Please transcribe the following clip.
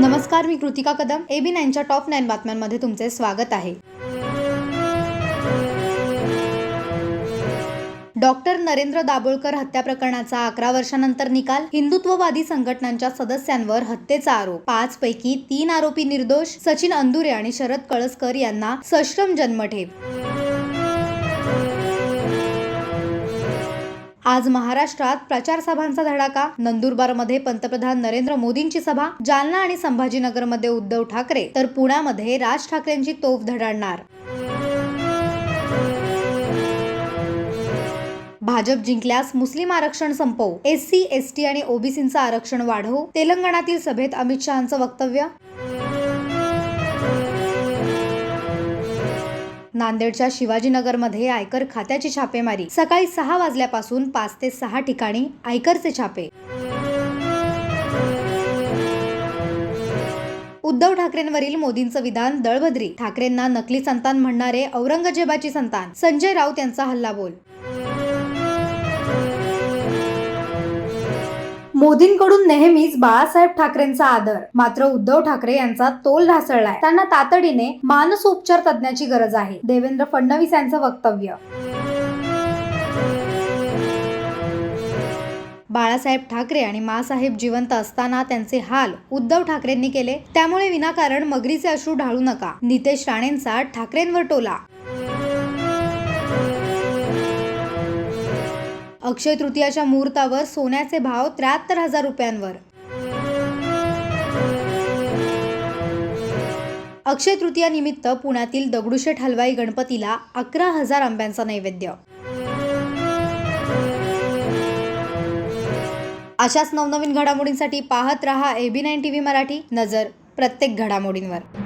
नमस्कार मी कृतिका कदम एबी नाईनच्या टॉप नाईन बातम्यांमध्ये तुमचे स्वागत आहे. डॉक्टर नरेंद्र दाभोळकर हत्या प्रकरणाचा अकरा वर्षानंतर निकाल हिंदुत्ववादी संघटनांच्या सदस्यांवर हत्येचा आरोप पाच पैकी तीन आरोपी निर्दोष सचिन अंदुरे आणि शरद कळसकर यांना सश्रम जन्मठेप आज महाराष्ट्रात प्रचार सभांचा धडाका. नंदुरबारमध्ये पंतप्रधान नरेंद्र मोदींची सभा. जालना आणि संभाजीनगरमध्ये उद्धव ठाकरे. तर पुण्यामध्ये राज ठाकरेंची तोफ धडाडणार. भाजप जिंकल्यास मुस्लिम आरक्षण संपवू. एस सी एस टी आणि ओबीसींचं आरक्षण वाढवू. तेलंगणातील सभेत अमित शहांचं वक्तव्य. नांदेडच्या शिवाजीनगरमध्ये आयकर खात्याची छापेमारी. सकाळी सहा वाजल्यापासून पाच ते सहा ठिकाणी आयकरचे छापे. उद्धव ठाकरेंवरील मोदींचं विधान दळभद्री ठाकरेंना नकली संतान म्हणणारे औरंगजेबाची संतान. संजय राऊत यांचा हल्लाबोल. मोदींकडून नेहमीच बाळासाहेब ठाकरेंचा आदर. मात्र उद्धव ठाकरे यांचा तोल ढासळलाय. त्यांना तातडीने मानसोपचार तज्ञाची गरज आहे. देवेंद्र फडणवीस यांचं वक्तव्य. बाळासाहेब ठाकरे आणि मासाहेब जिवंत असताना त्यांचे हाल उद्धव ठाकरेंनी केले. त्यामुळे विनाकारण मगरीचे अश्रू ढाळू नका. नितेश राणेंचा ठाकरेंवर टोला. अक्षय तृतीयाच्या मुहूर्तावर सोन्याचे भाव त्र्याहत्तर हजार रुपयांवर. अक्षय तृतीया निमित्त पुण्यातील दगडूशेठ हलवाई गणपतीला अकरा हजार आंब्यांचा नैवेद्य. अशाच नवनवीन घडामोडींसाठी पाहत रहा एबी नाईन टीव्ही मराठी. नजर प्रत्येक घडामोडींवर.